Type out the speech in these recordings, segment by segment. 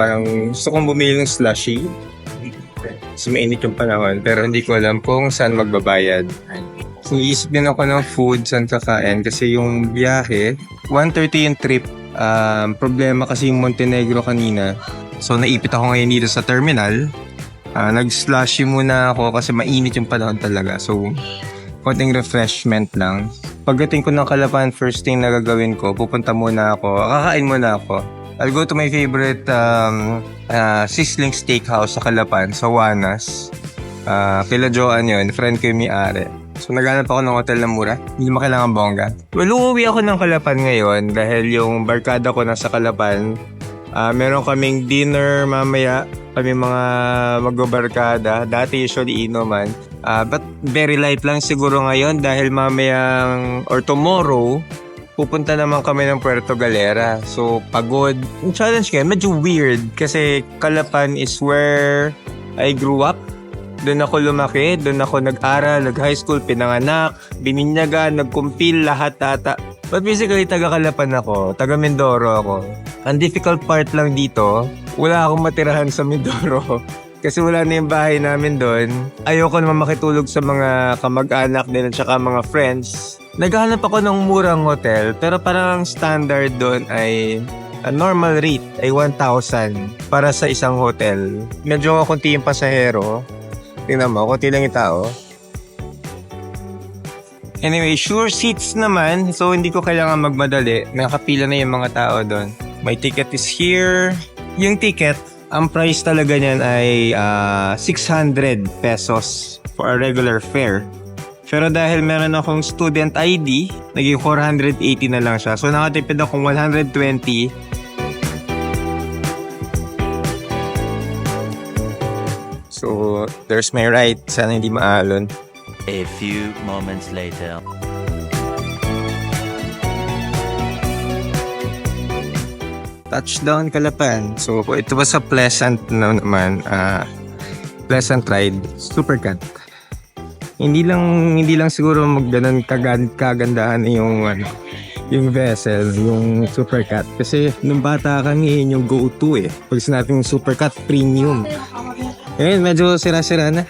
parang gusto kong bumili ng slushy. Kasi yung panahon, pero hindi ko alam kung saan magbabayad. So, iisip din ako ng food, saan kakain. Kasi yung biyahe, 1.30 yung trip. Um, problema kasi yung Montenegro kanina. So, naipit ako ngayon dito sa terminal. Ah, nag-slushy muna ako kasi mainit yung panahon talaga. So, konting refreshment lang. Pagdating ko ng Kalapan, first thing na gagawin ko, pupunta muna ako, kakain muna ako. I'll go to my favorite um, uh, Sisling Steakhouse sa Kalapan, sa Wanas. Uh, kila Joanne yun, friend ko yung may-ari. So naghanap ako ng hotel na mura. Hindi mo kailangan bongga. Well, uuwi ako ng Kalapan ngayon dahil yung barkada ko nasa Kalapan. Ah, meron kaming dinner mamaya. Kami mga magbabarkada. Dati usually inuman. Ah, but very light lang siguro ngayon dahil mamayang or tomorrow pupunta naman kami ng Puerto Galera. So, pagod. Yung challenge ngayon, medyo weird kasi Kalapan is where I grew up. Doon ako lumaki, doon ako nag-aral, nag-high school, pinanganak, bininyagan, nagkumpil, lahat ata. But basically, taga Kalapan ako, taga Mindoro ako. Ang difficult part lang dito, wala akong matirahan sa Mindoro. Kasi wala na yung bahay namin doon. Ayoko naman makitulog sa mga kamag-anak din at saka mga friends. Naghahanap ako ng murang hotel, pero parang ang standard doon ay a normal rate ay 1,000 para sa isang hotel. Medyo konti yung pasahero. Tingnan mo, konti lang yung tao. Anyway, sure seats naman. So, hindi ko kailangan magmadali. Nakapila na yung mga tao doon. My ticket is here. Yung ticket, ang price talaga niyan ay ah, 600 pesos for a regular fare. Pero dahil meron akong student ID, naging 480 na lang siya. So, nakatipid akong 120 So, there's my right. Sana hindi maalon. A few moments later. Touchdown Kalapan. So, ito was a pleasant na naman. ah pleasant ride. Super cut. Hindi lang hindi lang siguro magganon kagan kagandahan yung ano yung vessel, yung supercut. Kasi nung bata kami, yun yung go-to eh. Pag sinabing supercut, premium. Ngayon, medyo sira-sira na.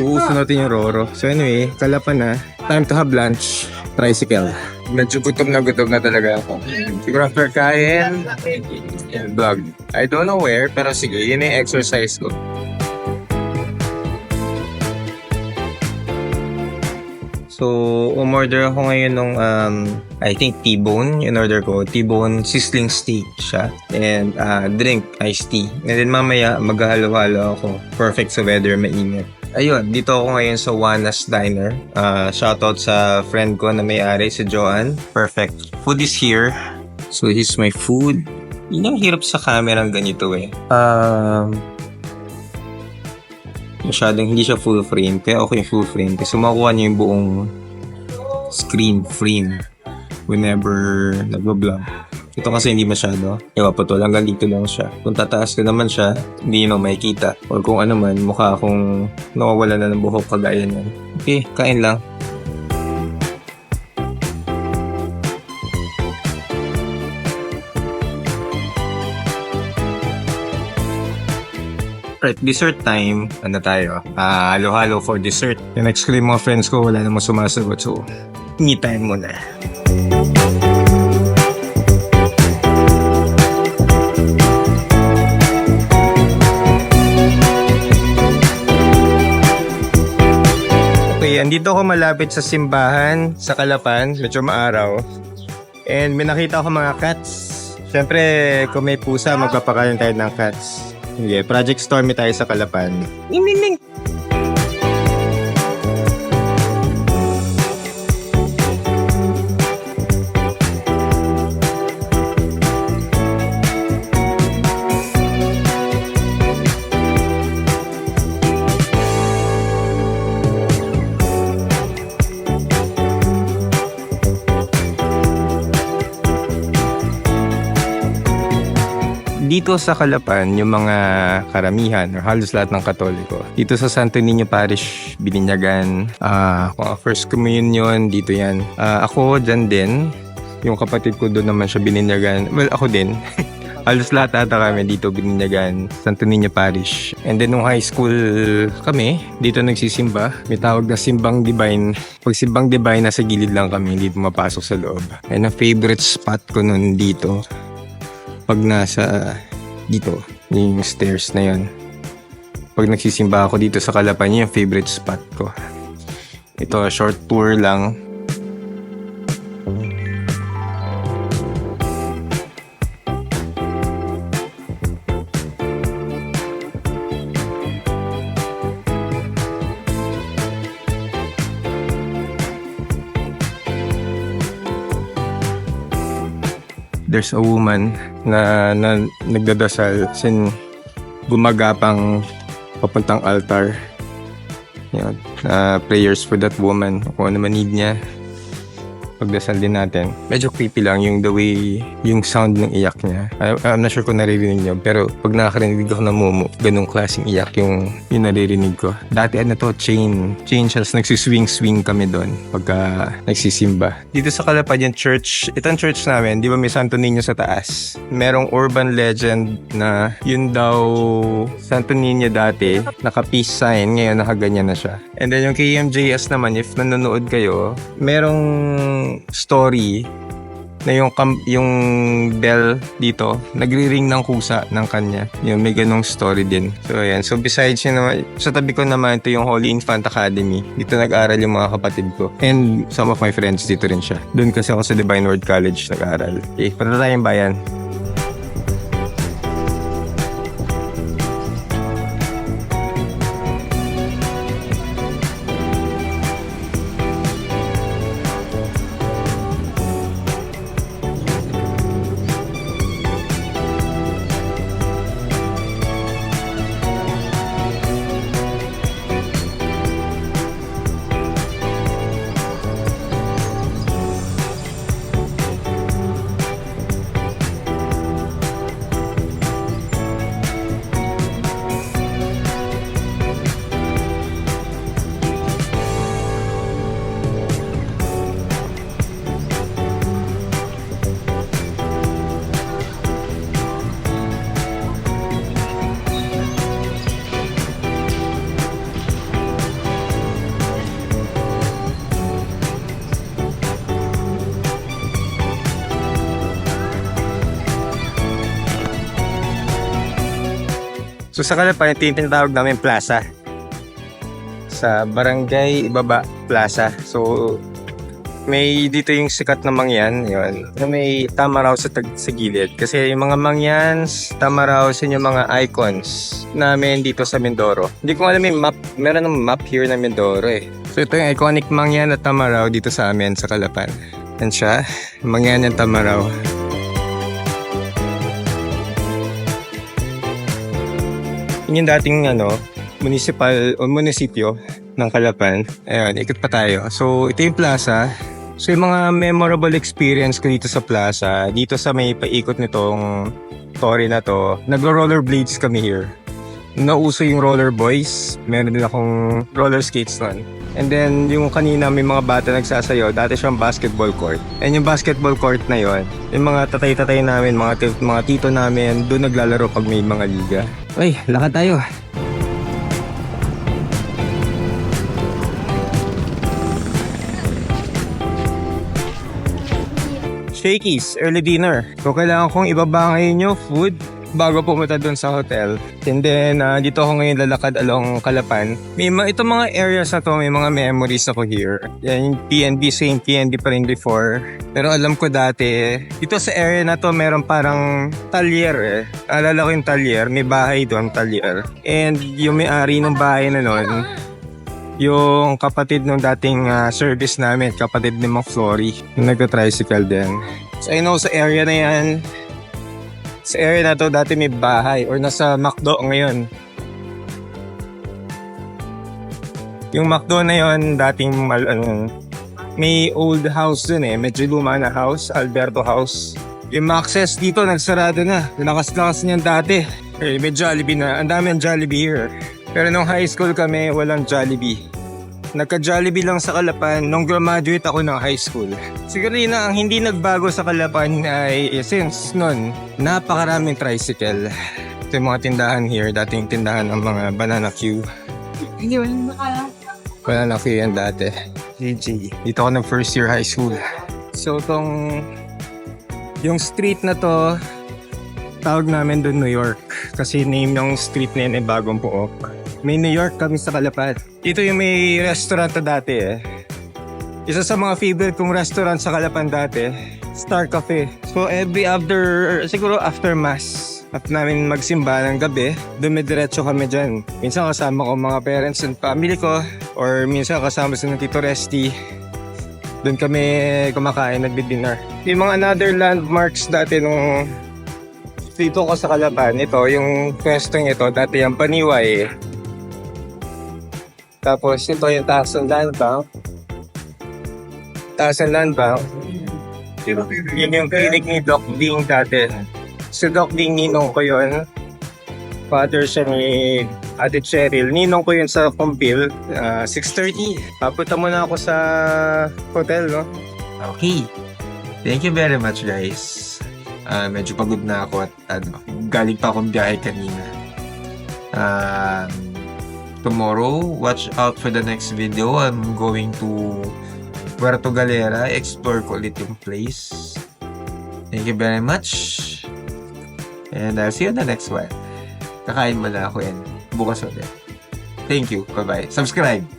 Uuso natin yung Roro. So anyway, kalapan na. Time to have lunch. Tricycle. Medyo gutom na gutom na talaga ako. Siguro after kain, vlog. I don't know where, pero sige, yun yung exercise ko. So, umorder ako ngayon nung, um, I think T-bone, in order ko. T-bone sizzling steak siya. And uh, drink, iced tea. And then mamaya, maghahalo-halo ako. Perfect sa weather, mainit. Ayun, dito ako ngayon sa Wanas Diner. Uh, shoutout sa friend ko na may-ari, si Joanne. Perfect. Food is here. So, here's my food. Yun ang hirap sa camera ng ganito eh. Um, masyadong hindi siya full frame. Kaya okay full frame. Kasi makuha niyo yung buong screen frame whenever nagbablog. Ito kasi hindi masyado. Ewa po to, hanggang dito lang siya. Kung tataas ko naman siya, hindi nyo makikita. Or kung ano man, mukha akong nawawala na ng buhok kagaya niyan. Okay, kain lang. Right, dessert time. Ano tayo? Ah, halo-halo for dessert. Yung next ko mga friends ko, wala namang sumasagot. So, me time muna. Okay, andito ako malapit sa simbahan sa Kalapan. Medyo maaraw. And may nakita ako mga cats. Siyempre, kung may pusa, magpapakain tayo ng cats. Sige, Project Stormy tayo sa Kalapan. Ning, dito sa Kalapan, yung mga karamihan or halos lahat ng Katoliko, dito sa Santo Niño Parish, Bininyagan, ah uh, First Communion, dito yan. Ah, ako dyan din, yung kapatid ko doon naman siya Bininyagan. Well, ako din. Halos lahat ata kami dito bininyagan, Santo Niño Parish. And then nung high school kami, dito nagsisimba. May tawag na simbang divine. Pag simbang divine, nasa gilid lang kami, hindi pumapasok sa loob. And ang favorite spot ko nun dito, pag nasa dito, yung stairs na yon. Pag nagsisimba ako dito sa Calapan, yun yung favorite spot ko. Ito, short tour lang. There's a woman na, na nagdadasal sin gumagapang papuntang altar. Yun, na prayers for that woman. Kung ano man need niya, pagdasal din natin. Medyo creepy lang yung the way, yung sound ng iyak niya. I, I'm not sure kung naririnig niyo, pero pag nakakarinig ako ng mumu, ganung klaseng iyak yung, yung naririnig ko. Dati ano to, chain. Chain siya, nagsiswing-swing kami doon pagka nagsisimba. Dito sa Calapad yung church, itong church namin, di ba may Santo Niño sa taas? Merong urban legend na yun daw Santo Niño dati, naka-peace sign, ngayon nakaganyan na siya. And then yung KMJS naman, if nanonood kayo, merong story na yung yung bell dito nagri-ring ng kusa ng kanya. Yung may ganong story din. So ayan. So besides yun naman, sa tabi ko naman ito yung Holy Infant Academy. Dito nag-aral yung mga kapatid ko. And some of my friends dito rin siya. Doon kasi ako sa Divine Word College nag-aral. Okay, punta tayong bayan. So sa yung tinatawag namin plaza. Sa Barangay Ibaba Plaza. So may dito yung sikat na mangyan, yun. May tama raw sa, sa gilid. Kasi yung mga mangyans, tama raw sa yung mga icons namin dito sa Mindoro. Hindi ko alam yung map, meron ng map here na Mindoro eh. So ito yung iconic mangyan na tama raw dito sa amin sa Kalapan. Yan siya, mangyan yung tama raw. Yun yung dating ano, municipal o munisipyo ng Calapan. Ayun, ikot pa tayo. So, ito yung plaza. So, yung mga memorable experience ko dito sa plaza, dito sa may paikot nitong story na to, nagro-rollerblades kami here. Nauso yung roller boys. Meron din akong roller skates nun. And then, yung kanina may mga bata nagsasayo, dati siyang basketball court. And yung basketball court na yon, yung mga tatay-tatay namin, mga, mga tito namin, doon naglalaro pag may mga liga. Uy, lakad tayo. Shakey's, early dinner. So, kailangan kong ibaba ngayon food bago pumunta doon sa hotel. And then, ah, dito ako ngayon lalakad along Kalapan. May mga, itong mga areas na to, may mga memories ako here. Yan PNB, same PNB pa rin before. Pero alam ko dati, dito sa area na to, meron parang talyer eh. Alala ko yung talyer, may bahay doon, talyer. And yung may-ari ng bahay na nun, yung kapatid nung dating ah, service namin, kapatid ni Mang Flory, yung nagka-tricycle din. So I know sa area na yan, sa area na to dati may bahay or nasa McDo ngayon. Yung McDo na yon dating mal, ano, may old house dun eh, medyo luma na house, Alberto House. Yung access dito nagsarado na, lakas-lakas niyan dati. Eh, may Jollibee na, ang dami ang Jollibee here. Pero nung high school kami, walang Jollibee. Nagka-Jollibee lang sa Kalapan nung graduate ako ng high school. Siguro yun na ang hindi nagbago sa Kalapan ay eh, since nun, napakaraming tricycle. Ito yung mga tindahan here, dating tindahan ng mga banana queue. Banana queue yan dati. GG. Dito ako ng first year high school. So tong yung street na to, tawag namin doon New York. Kasi name ng street na yun ay Bagong Pook. May New York kami sa Kalapat. Dito yung may restaurant na dati eh. Isa sa mga favorite kong restaurant sa Kalapan dati, Star Cafe. So every after, siguro after mass, at namin magsimba ng gabi, dumidiretso kami dyan. Minsan kasama ko mga parents and family ko, or minsan kasama sa ng Tito Resty. Doon kami kumakain, nagdi-dinner. Yung mga another landmarks dati nung dito ko sa Kalapan, ito, yung pwestong ito, dati yung Paniway. Tapos yung taas ng land bank. Taas ng land bank. Yun yung clinic ni Doc Ding dati. Si Doc Ding, ninong ko yun. Father siya ni Ate Cheryl. Ninong ko yun sa Compil. ah, 6.30. Papunta muna ako sa hotel, no? Okay. Thank you very much, guys. Ah, medyo pagod na ako at ano, galing pa akong biyahe kanina. Um, tomorrow, watch out for the next video. I'm going to Puerto Galera. Explore ko ulit yung place. Thank you very much. And I'll see you on the next one. Kakain mo na ako yan. Bukas ulit. Thank you. Bye-bye. Subscribe.